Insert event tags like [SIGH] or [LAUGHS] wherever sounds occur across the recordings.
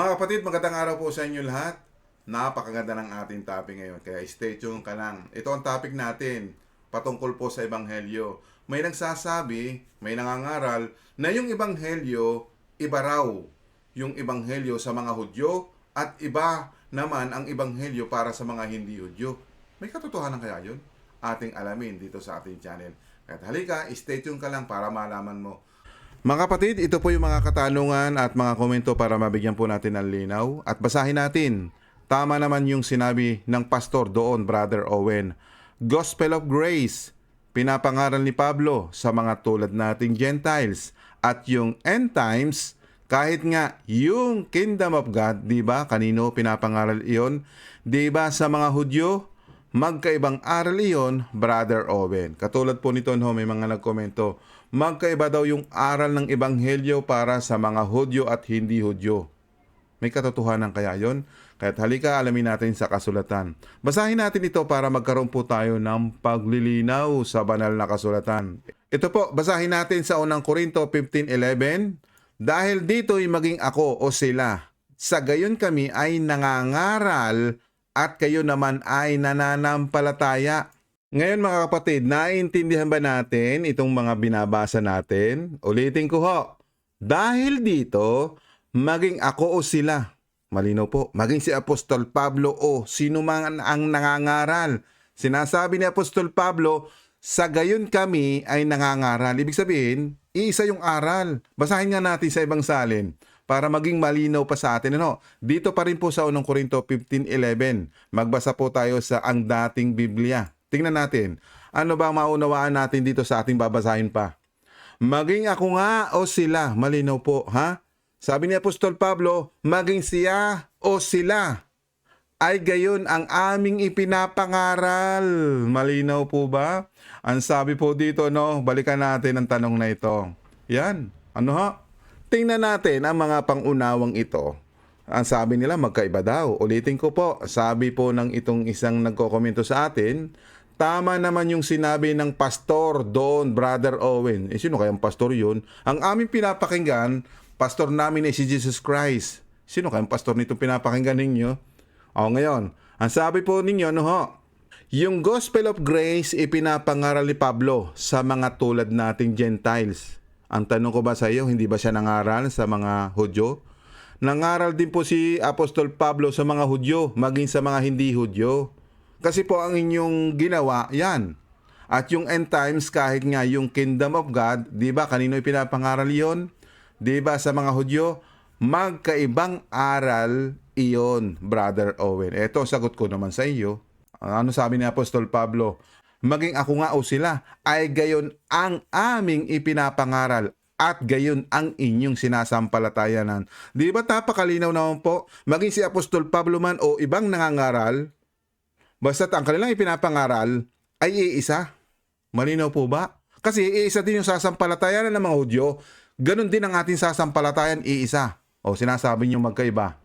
Mga kapatid, magandang araw po sa inyo lahat. Napakaganda ng ating topic ngayon, kaya stay tuned ka lang. Ito ang topic natin, patungkol po sa Ebanghelyo. May nagsasabi, may nangangaral, na yung Ebanghelyo, iba raw yung Ebanghelyo sa mga Hudyo at iba naman ang Ebanghelyo para sa mga hindi Hudyo. May katotohanan kaya yun? Ating alamin dito sa ating channel. Kaya halika, stay tuned ka lang para malaman mo. Mga kapatid, ito po yung mga katanungan at mga komento para mabigyan po natin ng linaw at basahin natin. Tama naman yung sinabi ng pastor doon, Brother Owen. Gospel of Grace, pinapangaral ni Pablo sa mga tulad nating Gentiles. At yung end times, kahit nga yung kingdom of God, di ba, kanino pinapangaral iyon? Di ba sa mga Hudyo, magkaibang aral iyon, Brother Owen. Katulad po nito, no, may mga nagkomento, magkaiba daw yung aral ng Ebanghelyo para sa mga Hudyo at hindi Hudyo. May katotohanan kaya yon? Kaya't halika alamin natin sa kasulatan. Basahin natin ito para magkaroon po tayo ng paglilinaw sa banal na kasulatan. Ito po, basahin natin sa unang Korinto 15.11. Dahil dito'y maging ako o sila, sa gayon kami ay nangangaral at kayo naman ay nananampalataya. Ngayon mga kapatid, naiintindihan ba natin itong mga binabasa natin? Ulitin ko ho. Dahil dito, maging ako o sila. Malinaw po, maging si Apostol Pablo o sino man ang nangangaral. Sinasabi ni Apostol Pablo, sa gayon kami ay nangangaral. Ibig sabihin, iisa yung aral. Basahin nga natin sa ibang salin para maging malinaw pa sa atin. Ano? Dito pa rin po sa unang Korinto 15.11. Magbasa po tayo sa ang dating Biblia. Tingnan natin. Ano ba ang maunawaan natin dito sa ating babasahin pa? Maging ako nga o sila. Malinaw po, ha? Sabi ni Apostol Pablo, maging siya o sila ay gayon ang aming ipinapangaral. Malinaw po ba? Ang sabi po dito, no, balikan natin ang tanong na ito. Yan, ano ha? Tingnan natin ang mga pangunawang ito. Ang sabi nila magkaiba daw. Ulitin ko po, sabi po ng itong isang nagkokomento sa atin, tama naman yung sinabi ng pastor doon, Brother Owen. Eh, sino kayang pastor yun? Ang aming pinapakinggan, pastor namin ay si Jesus Christ. Sino kayang pastor nito pinapakinggan ninyo? O ngayon, ang sabi po ninyo, no ho, yung Gospel of Grace ipinapangaral ni Pablo sa mga tulad nating Gentiles. Ang tanong ko ba sa iyo, hindi ba siya nangaral sa mga Hudyo? Nangaral din po si Apostol Pablo sa mga Hudyo, maging sa mga hindi Hudyo. Kasi po ang inyong ginawa, yan. At yung end times, kahit nga yung kingdom of God, di ba, kanino ipinapangaral yon? Di ba, sa mga Hudyo, magkaibang aral iyon, Brother Owen. Ito, sagot ko naman sa iyo. Ano sabi ni Apostol Pablo? Maging ako nga o sila, ay gayon ang aming ipinapangaral at gayon ang inyong sinasampalatayanan. Di ba tapakalinaw naman po? Maging si Apostol Pablo man o ibang nangangaral, basta't ang kanilang ipinapangaral ay iisa. Malinaw po ba? Kasi iisa din yung sasampalatayanan ng mga Hudyo, ganun din ang ating sasampalatayan iisa. O sinasabi niyo magkaiba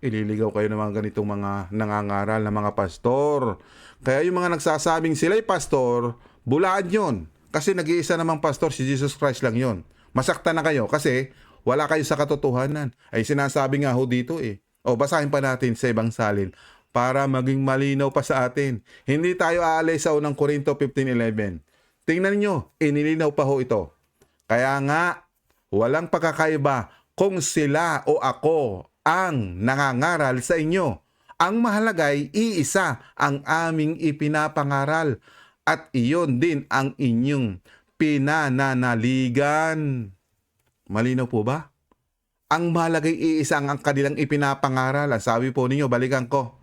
ililigaw kayo ng mga ganitong mga nangangaral na mga pastor. Kaya yung mga nagsasabing sila'y pastor, bulaan yon. Kasi nag-iisa namang pastor, si Jesus Christ lang yon. Masakta na kayo kasi wala kayo sa katotohanan. Ay sinasabi nga ho dito eh. O basahin pa natin sa ibang salin para maging malinaw pa sa atin. Hindi tayo aalay sa unang Korinto 15.11. Tingnan nyo, inilinaw pa ho ito. Kaya nga, walang pagkakaiba kung sila o ako ang nangangaral sa inyo. Ang mahalagay, iisa ang aming ipinapangaral at iyon din ang inyong pinananaligan. Malinaw po ba? Ang mahalagay, iisa ang ang kanilang ipinapangaral. Ang sabi po ninyo, balikan ko.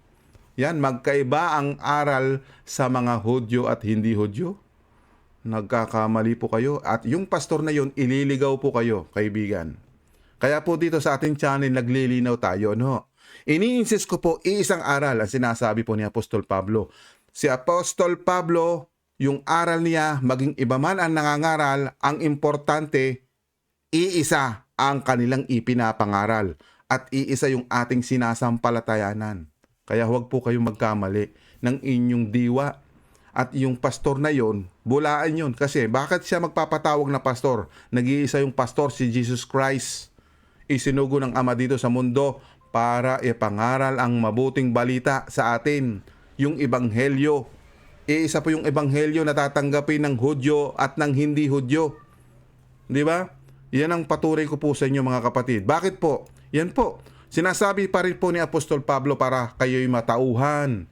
Yan, magkaiba ang aral sa mga Hudyo at hindi Hudyo. Nagkakamali po kayo. At yung pastor na yun, ililigaw po kayo, kaibigan. Kaya po dito sa ating channel naglilinaw tayo, no? Ini-insist ko po iisang aral ang sinasabi po ni Apostol Pablo. Si Apostol Pablo, yung aral niya, maging iba man ang nangangaral, ang importante, iisa ang kanilang ipinapangaral at iisa yung ating sinasampalatayanan. Kaya huwag po kayong magkamali ng inyong diwa at yung pastor na yon, bulaan yon. Kasi bakit siya magpapatawag na pastor? Nag-iisa yung pastor, si Jesus Christ. isinugo ng Ama dito sa mundo para ipangaral ang mabuting balita sa atin, yung ebanghelyo. Iisa po yung ebanghelyo na tatanggapin ng Hudyo at ng hindi Hudyo. Di ba? Yan ang patuloy ko po sa inyo mga kapatid. Bakit po? Yan po. Sinasabi pa rin po ni Apostol Pablo para kayo'y matauhan.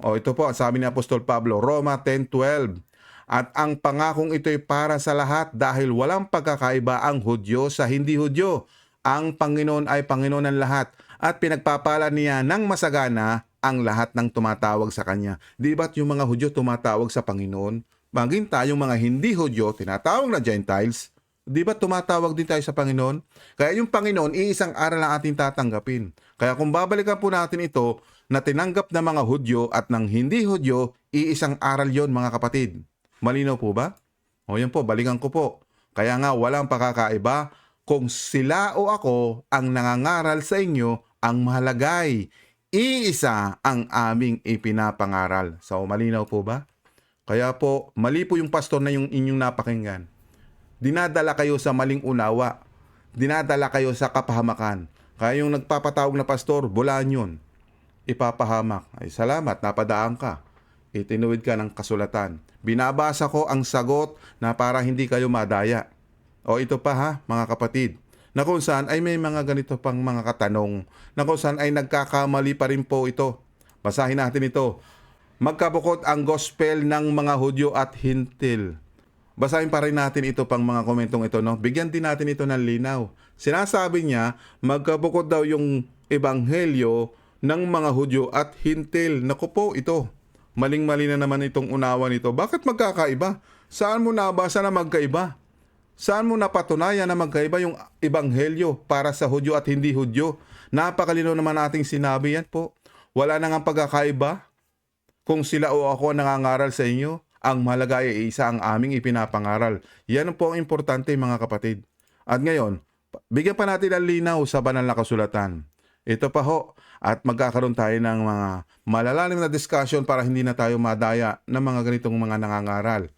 O ito po sabi ni Apostol Pablo, Roma 10.12. At ang pangakong ito'y para sa lahat dahil walang pagkakaiba ang Hudyo sa hindi Hudyo. Ang Panginoon ay Panginoon ng lahat at pinagpapala niya ng masagana ang lahat ng tumatawag sa Kanya. Di ba't yung mga Hudyo tumatawag sa Panginoon? Maging tayong mga hindi Hudyo, tinatawag na Gentiles, Di ba tumatawag din tayo sa Panginoon? Kaya yung Panginoon, iisang aral ang ating tatanggapin. Kaya kung babalikan po natin ito, na tinanggap ng mga Hudyo at ng hindi Hudyo, iisang aral yon mga kapatid. Malinaw po ba? O yan po, balikan ko po. Kaya nga walang pakakaiba kung sila o ako ang nangangaral sa inyo ang mahalagay. Iisa ang aming ipinapangaral. So, malinaw po ba? Kaya po, mali po yung pastor na yung inyong napakinggan dinadala kayo sa maling unawa. Dinadala kayo sa kapahamakan. Kaya yung nagpapatawag na pastor, bulaan yun. Ipapahamak. Ay salamat, napadaan ka. Itinuwid ka ng kasulatan. Binabasa ko ang sagot na para hindi kayo madaya. O ito pa ha, mga kapatid. Na kung saan ay may mga ganito pang mga katanong. Na kung saan ay nagkakamali pa rin po ito. Basahin natin ito. Magkabukod ang gospel ng mga Hudyo at Hintil Basahin pa rin natin ito pang mga komentong ito, no? Bigyan din natin ito ng linaw. Sinasabi niya, magkabukod daw yung ebanghelyo ng mga Hudyo at Hintil. Naku po, ito. Maling-mali na naman itong unawa nito. Bakit magkakaiba? Saan mo nabasa na magkaiba? Saan mo napatunayan na magkaiba yung ebanghelyo para sa Hudyo at hindi Hudyo? Napakalino naman ating sinabi yan po. Wala nang ang pagkakaiba kung sila o ako ang nangangaral sa inyo ang mahalaga ay isa ang aming ipinapangaral. Yan po ang importante mga kapatid. At ngayon, bigyan pa natin ang linaw sa banal na kasulatan. Ito pa ho, at magkakaroon tayo ng mga malalalim na discussion para hindi na tayo madaya ng mga ganitong mga nangangaral.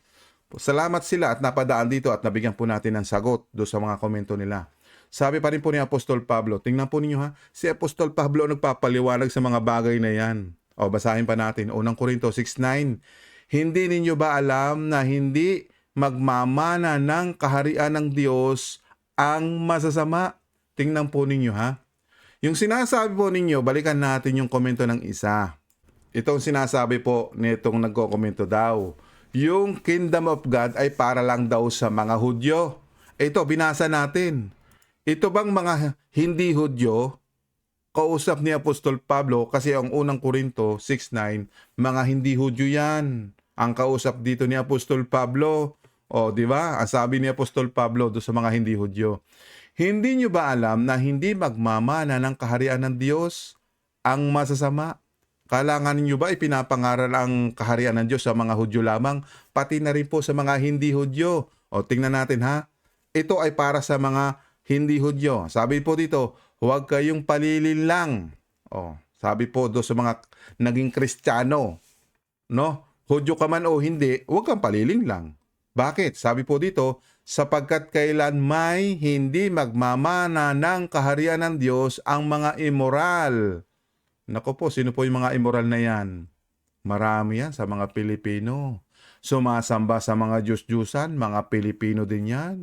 Salamat sila at napadaan dito at nabigyan po natin ng sagot do sa mga komento nila. Sabi pa rin po ni Apostol Pablo, tingnan po ninyo ha, si Apostol Pablo nagpapaliwanag sa mga bagay na yan. O basahin pa natin, unang Korinto 6.9, hindi ninyo ba alam na hindi magmamana ng kaharian ng Diyos ang masasama? Tingnan po ninyo ha. Yung sinasabi po ninyo, balikan natin yung komento ng isa. Itong sinasabi po nitong nagko-komento daw. Yung kingdom of God ay para lang daw sa mga Hudyo. Ito, binasa natin. Ito bang mga hindi Hudyo, kausap ni Apostol Pablo kasi ang unang Korinto 6.9, mga hindi Hudyo yan ang kausap dito ni Apostol Pablo. O, di ba? Ang sabi ni Apostol Pablo do sa mga hindi Hudyo. Hindi nyo ba alam na hindi magmamana ng kaharian ng Diyos ang masasama? Kalangan niyo ba ipinapangaral ang kaharian ng Diyos sa mga Hudyo lamang, pati na rin po sa mga hindi Hudyo? O tingnan natin ha. Ito ay para sa mga hindi Hudyo. Sabi po dito, huwag kayong palilin lang. O, sabi po do sa mga naging Kristiyano, no? Hudyo ka man o hindi, huwag kang paliling lang. Bakit? Sabi po dito, sapagkat kailan may hindi magmamana ng kaharian ng Diyos ang mga immoral. Nako po, sino po yung mga immoral na yan? Marami yan sa mga Pilipino. Sumasamba sa mga Diyos-Diyusan, mga Pilipino din yan.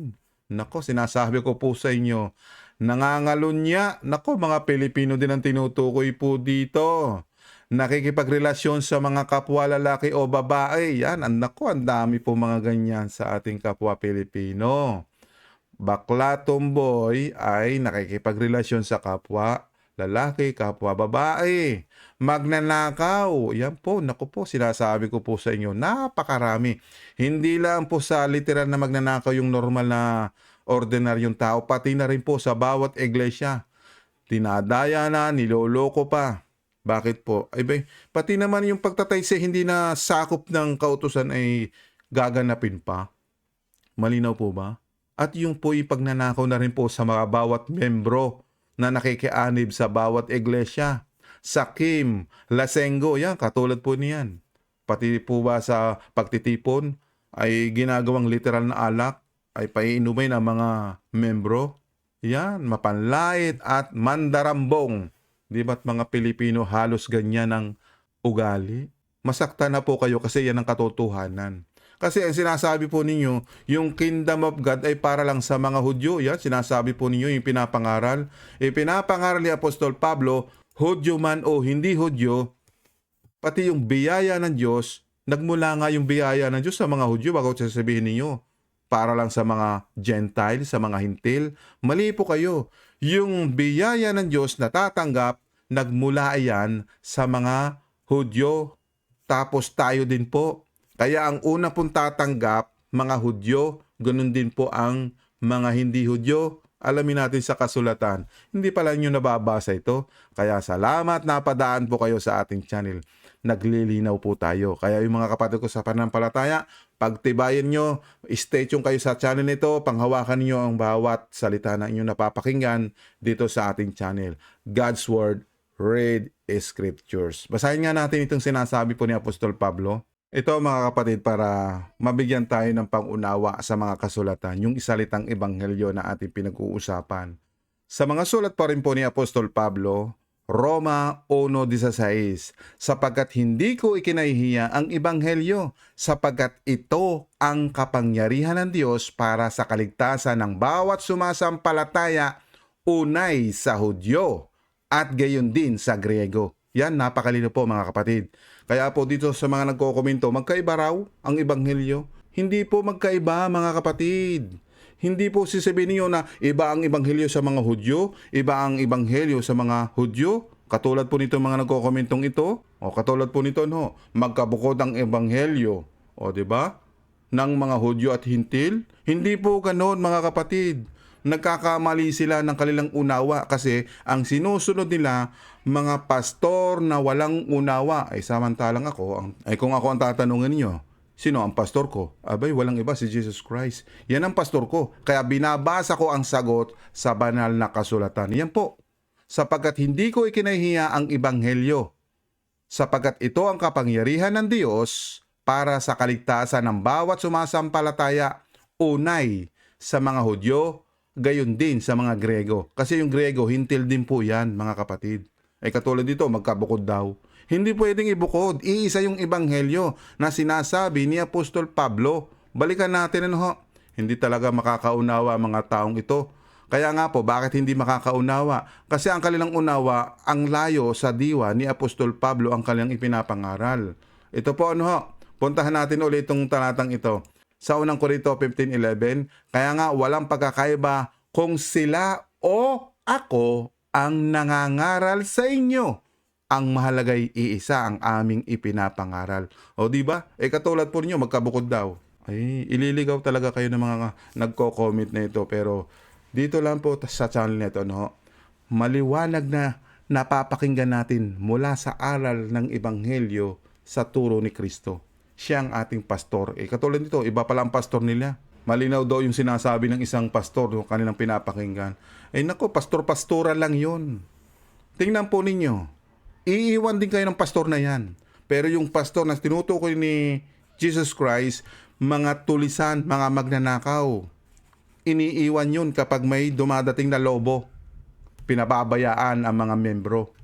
Nako, sinasabi ko po sa inyo, nangangalunya. Nako, mga Pilipino din ang tinutukoy po dito nakikipagrelasyon sa mga kapwa lalaki o babae. Yan, ang nako, ang dami po mga ganyan sa ating kapwa Pilipino. Bakla tomboy ay nakikipagrelasyon sa kapwa lalaki, kapwa babae. Magnanakaw, yan po, naku po, sinasabi ko po sa inyo, napakarami. Hindi lang po sa literal na magnanakaw yung normal na ordinaryong tao, pati na rin po sa bawat iglesia. Tinadaya na, niloloko pa. Bakit po? Ay pati naman yung pagtatay sa hindi na sakop ng kautusan ay gaganapin pa. Malinaw po ba? At yung po ipagnanakaw na rin po sa mga bawat membro na nakikianib sa bawat iglesia. Sakim, lasenggo, yan, katulad po niyan. Pati po ba sa pagtitipon ay ginagawang literal na alak ay paiinumin ng mga membro. Yan, mapanlait at mandarambong. Di ba't mga Pilipino halos ganyan ang ugali? Masakta na po kayo kasi yan ang katotohanan. Kasi ang sinasabi po ninyo, yung kingdom of God ay para lang sa mga Hudyo. Yan, sinasabi po ninyo yung pinapangaral. E pinapangaral ni Apostol Pablo, Hudyo man o hindi Hudyo, pati yung biyaya ng Diyos, nagmula nga yung biyaya ng Diyos sa mga Hudyo, bago sasabihin ninyo, para lang sa mga Gentile, sa mga Hintil. Mali po kayo. Yung biyaya ng Diyos na tatanggap, nagmula yan sa mga Hudyo. Tapos tayo din po. Kaya ang una pong tatanggap, mga Hudyo, ganun din po ang mga hindi Hudyo. Alamin natin sa kasulatan. Hindi pala nyo nababasa ito. Kaya salamat na padaan po kayo sa ating channel. Naglilinaw po tayo. Kaya yung mga kapatid ko sa pananampalataya, pagtibayan nyo, stay tuned kayo sa channel nito, panghawakan nyo ang bawat salita na inyong napapakinggan dito sa ating channel. God's Word, read Scriptures. Basahin nga natin itong sinasabi po ni Apostol Pablo. Ito mga kapatid para mabigyan tayo ng pangunawa sa mga kasulatan, yung isalitang ebanghelyo na ating pinag-uusapan. Sa mga sulat pa rin po ni Apostol Pablo, Roma 1.16, sapagkat hindi ko ikinahihiya ang ebanghelyo, sapagkat ito ang kapangyarihan ng Diyos para sa kaligtasan ng bawat sumasampalataya, unay sa Hudyo at gayon din sa Griego. Yan, napakalino po mga kapatid. Kaya po dito sa mga nagkokomento, magkaiba raw ang ebanghelyo. Hindi po magkaiba mga kapatid. Hindi po sisabihin niyo na iba ang ebanghelyo sa mga Hudyo, iba ang ebanghelyo sa mga Hudyo. Katulad po nito mga nagkokomentong ito, o katulad po nito no, magkabukod ang ebanghelyo, o di ba? Ng mga Hudyo at Hintil. Hindi po ganoon mga kapatid nagkakamali sila ng kanilang unawa kasi ang sinusunod nila mga pastor na walang unawa ay samantalang ako ang, ay kung ako ang tatanungin niyo sino ang pastor ko abay walang iba si Jesus Christ yan ang pastor ko kaya binabasa ko ang sagot sa banal na kasulatan yan po sapagkat hindi ko ikinahiya ang ebanghelyo sapagkat ito ang kapangyarihan ng Diyos para sa kaligtasan ng bawat sumasampalataya unay sa mga Hudyo gayon din sa mga Grego. Kasi yung Grego, hintil din po yan, mga kapatid. Ay katulad dito, magkabukod daw. Hindi pwedeng ibukod. Iisa yung ebanghelyo na sinasabi ni Apostol Pablo. Balikan natin ano ho. Hindi talaga makakaunawa ang mga taong ito. Kaya nga po, bakit hindi makakaunawa? Kasi ang kanilang unawa, ang layo sa diwa ni Apostol Pablo ang kanilang ipinapangaral. Ito po ano ho, puntahan natin ulit itong talatang ito sa unang Korinto 15.11, kaya nga walang pagkakaiba kung sila o ako ang nangangaral sa inyo. Ang mahalagay iisa ang aming ipinapangaral. O di ba? Eh katulad po ninyo, magkabukod daw. Ay, ililigaw talaga kayo ng mga nagko-comment na ito. Pero dito lang po sa channel nito, no? Maliwanag na napapakinggan natin mula sa aral ng Ebanghelyo sa turo ni Kristo siya ang ating pastor. Eh, katulad nito, iba pala ang pastor nila. Malinaw daw yung sinasabi ng isang pastor yung kanilang pinapakinggan. Eh nako, pastor-pastoral lang yun. Tingnan po ninyo. Iiwan din kayo ng pastor na yan. Pero yung pastor na tinutukoy ni Jesus Christ, mga tulisan, mga magnanakaw. Iniiwan yun kapag may dumadating na lobo. Pinababayaan ang mga membro.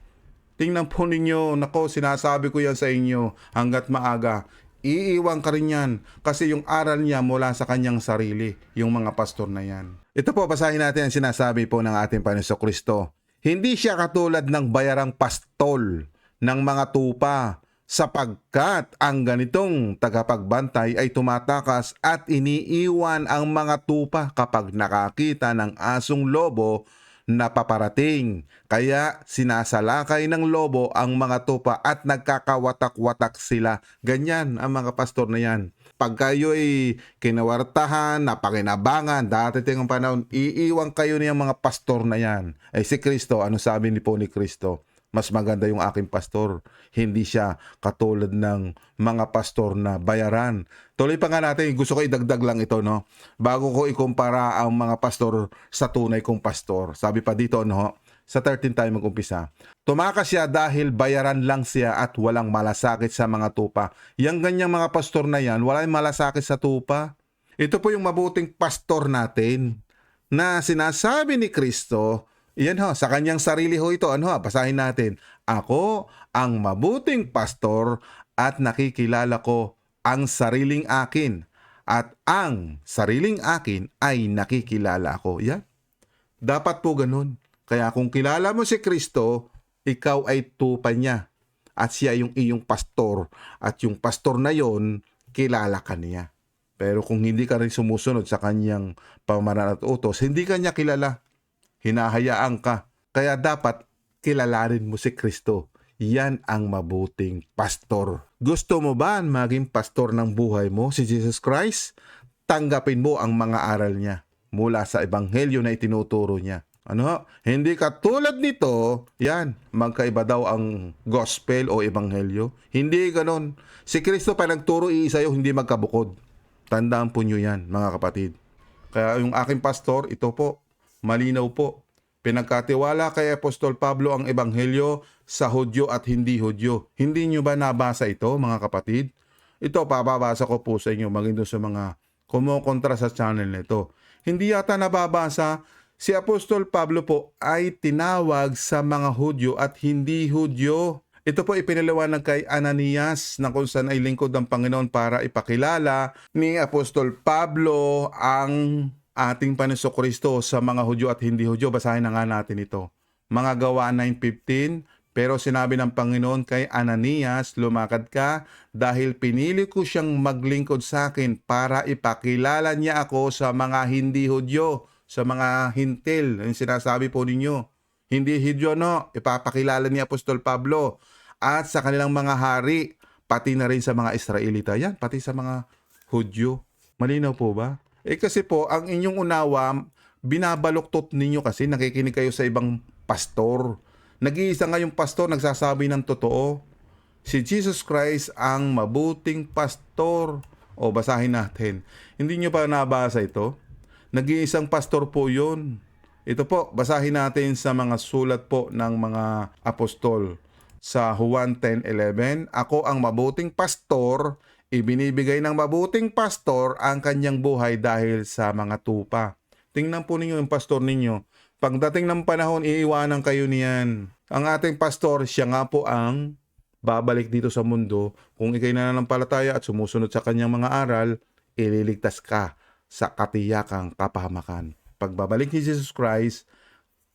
Tingnan po ninyo, nako, sinasabi ko yan sa inyo hanggat maaga iiwan ka rin yan kasi yung aral niya mula sa kanyang sarili, yung mga pastor na yan. Ito po, basahin natin ang sinasabi po ng ating Panginoon Kristo. Hindi siya katulad ng bayarang pastol ng mga tupa sapagkat ang ganitong tagapagbantay ay tumatakas at iniiwan ang mga tupa kapag nakakita ng asong lobo na paparating. Kaya sinasalakay ng lobo ang mga tupa at nagkakawatak-watak sila. Ganyan ang mga pastor na yan. Pag kayo ay kinawartahan, napakinabangan, dati tingong panahon, iiwan kayo niyang mga pastor na yan. Ay si Kristo, ano sabi ni po ni Kristo? mas maganda yung aking pastor. Hindi siya katulad ng mga pastor na bayaran. Tuloy pa nga natin, gusto ko idagdag lang ito, no? Bago ko ikumpara ang mga pastor sa tunay kong pastor. Sabi pa dito, no? Sa 13 tayo mag-umpisa. Tumakas siya dahil bayaran lang siya at walang malasakit sa mga tupa. Yang ganyang mga pastor na yan, walang malasakit sa tupa. Ito po yung mabuting pastor natin na sinasabi ni Kristo, iyan ho, sa kanyang sarili ho ito, ano ho, basahin natin. Ako ang mabuting pastor at nakikilala ko ang sariling akin at ang sariling akin ay nakikilala ko. Yan. Dapat po ganun. Kaya kung kilala mo si Kristo, ikaw ay tupa niya. At siya yung iyong pastor. At yung pastor na yon, kilala ka niya. Pero kung hindi ka rin sumusunod sa kanyang pamamaraan at utos, hindi ka niya kilala. Hinahayaan ka. Kaya dapat kilalanin mo si Kristo. Yan ang mabuting pastor. Gusto mo ba maging pastor ng buhay mo, si Jesus Christ? Tanggapin mo ang mga aral niya mula sa ebanghelyo na itinuturo niya. Ano? Hindi ka tulad nito, yan, magkaiba daw ang gospel o ebanghelyo. Hindi ganon. Si Kristo pa nagturo iisa yung hindi magkabukod. Tandaan po nyo yan, mga kapatid. Kaya yung aking pastor, ito po, malinaw po. Pinagkatiwala kay Apostol Pablo ang ebanghelyo sa Hudyo at hindi Hudyo. Hindi nyo ba nabasa ito, mga kapatid? Ito, papabasa ko po sa inyo, maging sa mga kumukontra sa channel nito. Hindi yata nababasa, si Apostol Pablo po ay tinawag sa mga Hudyo at hindi Hudyo. Ito po ipinaliwanag kay Ananias na kung saan ay lingkod ng Panginoon para ipakilala ni Apostol Pablo ang ating Paniso Kristo sa mga Hudyo at hindi Hudyo. Basahin na nga natin ito. Mga gawa 9.15, pero sinabi ng Panginoon kay Ananias, lumakad ka dahil pinili ko siyang maglingkod sa akin para ipakilala niya ako sa mga hindi Hudyo, sa mga hintil. Yung sinasabi po ninyo. Hindi Hudyo no, ipapakilala ni Apostol Pablo at sa kanilang mga hari, pati na rin sa mga Israelita. Yan, pati sa mga Hudyo. Malinaw po ba? Eh kasi po, ang inyong unawa, binabaluktot ninyo kasi nakikinig kayo sa ibang pastor. Nag-iisa nga yung pastor nagsasabi ng totoo. Si Jesus Christ ang mabuting pastor. O basahin natin. Hindi nyo pa nabasa ito? Nag-iisang pastor po yun. Ito po, basahin natin sa mga sulat po ng mga apostol. Sa Juan 10.11, Ako ang mabuting pastor, ibinibigay ng mabuting pastor ang kanyang buhay dahil sa mga tupa. Tingnan po ninyo yung pastor ninyo. Pagdating ng panahon, iiwanan kayo niyan. Ang ating pastor, siya nga po ang babalik dito sa mundo. Kung ikay nananampalataya at sumusunod sa kanyang mga aral, ililigtas ka sa katiyakang kapahamakan. Pagbabalik ni Jesus Christ,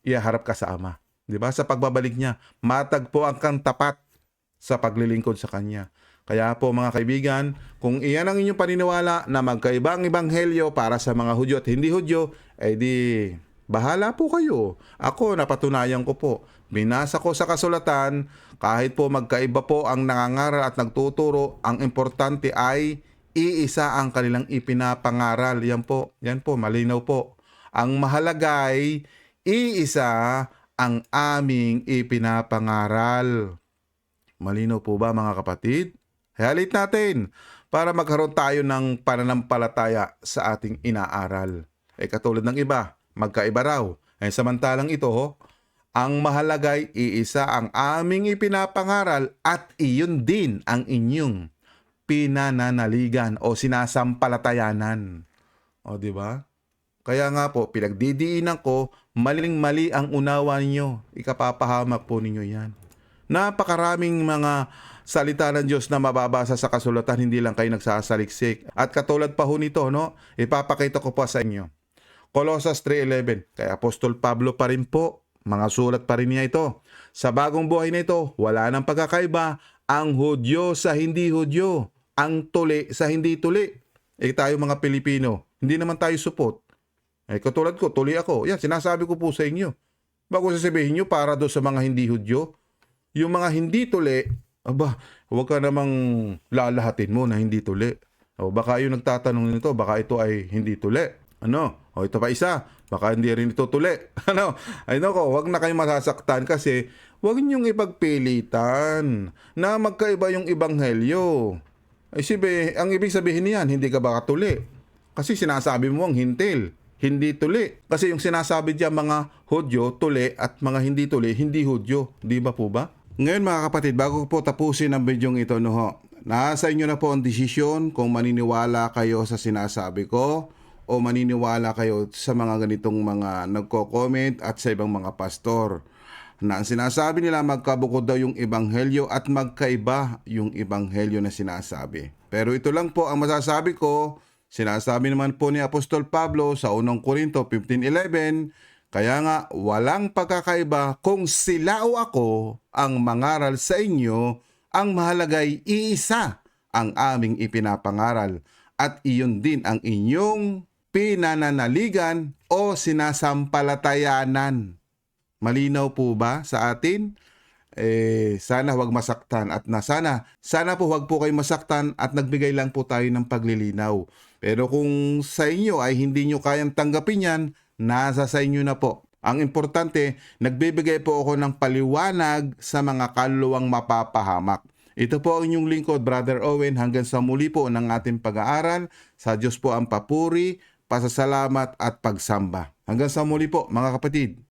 iharap ka sa Ama. 'Di ba? Sa pagbabalik niya, matagpo ang kang tapat sa paglilingkod sa Kanya. Kaya po mga kaibigan, kung iyan ang inyong paniniwala na magkaiba ang ebanghelyo para sa mga Hudyo at hindi Hudyo, eh di bahala po kayo. Ako, napatunayan ko po. Binasa ko sa kasulatan, kahit po magkaiba po ang nangangaral at nagtuturo, ang importante ay iisa ang kanilang ipinapangaral. Yan po, yan po, malinaw po. Ang mahalaga ay iisa ang aming ipinapangaral. Malinaw po ba mga kapatid? Halit natin para magkaroon tayo ng pananampalataya sa ating inaaral. Eh katulad ng iba, magkaiba raw. Eh samantalang ito, ho, ang mahalagay iisa ang aming ipinapangaral at iyon din ang inyong pinananaligan o sinasampalatayanan. O di ba? Kaya nga po, pinagdidiinan ko, maling-mali ang unawa ninyo. Ikapapahamak po ninyo yan. Napakaraming mga salita ng Diyos na mababasa sa kasulatan, hindi lang kayo nagsasaliksik. At katulad pa ho nito, no? ipapakita ko pa sa inyo. Colossus 3.11, kay Apostol Pablo pa rin po, mga sulat pa rin niya ito. Sa bagong buhay na ito, wala nang pagkakaiba ang Hudyo sa hindi Hudyo, ang tuli sa hindi tuli. Eh tayo mga Pilipino, hindi naman tayo supot. Eh katulad ko, tuli ako. Yan, sinasabi ko po sa inyo. Bago sasabihin nyo para do sa mga hindi Hudyo, yung mga hindi tuli, aba, huwag ka namang lalahatin mo na hindi tuli. O baka yung nagtatanong nito, baka ito ay hindi tuli. Ano? O ito pa isa, baka hindi rin ito tuli. [LAUGHS] ano? Ay nako, wag na kayong masasaktan kasi wag niyong ipagpilitan na magkaiba yung ibanghelyo. Ay sibe, ang ibig sabihin niyan, hindi ka baka tuli. Kasi sinasabi mo ang hintil, hindi tuli. Kasi yung sinasabi diyan mga Hudyo, tuli at mga hindi tuli, hindi Hudyo. Di ba po ba? Ngayon mga kapatid, bago po tapusin ang bidyong ito, no nasa inyo na po ang desisyon kung maniniwala kayo sa sinasabi ko o maniniwala kayo sa mga ganitong mga nagko-comment at sa ibang mga pastor na ang sinasabi nila magkabukod daw yung ebanghelyo at magkaiba yung ebanghelyo na sinasabi. Pero ito lang po ang masasabi ko, sinasabi naman po ni Apostol Pablo sa unang Korinto 15.11, kaya nga walang pagkakaiba kung sila o ako ang mangaral sa inyo, ang mahalagay iisa ang aming ipinapangaral at iyon din ang inyong pinananaligan o sinasampalatayanan. Malinaw po ba sa atin? Eh, sana huwag masaktan at na sana, sana po huwag po kayo masaktan at nagbigay lang po tayo ng paglilinaw. Pero kung sa inyo ay hindi nyo kayang tanggapin yan, nasa sa inyo na po. Ang importante, nagbibigay po ako ng paliwanag sa mga kaluluwang mapapahamak. Ito po ang inyong lingkod, Brother Owen, hanggang sa muli po ng ating pag-aaral. Sa Diyos po ang papuri, pasasalamat at pagsamba. Hanggang sa muli po, mga kapatid.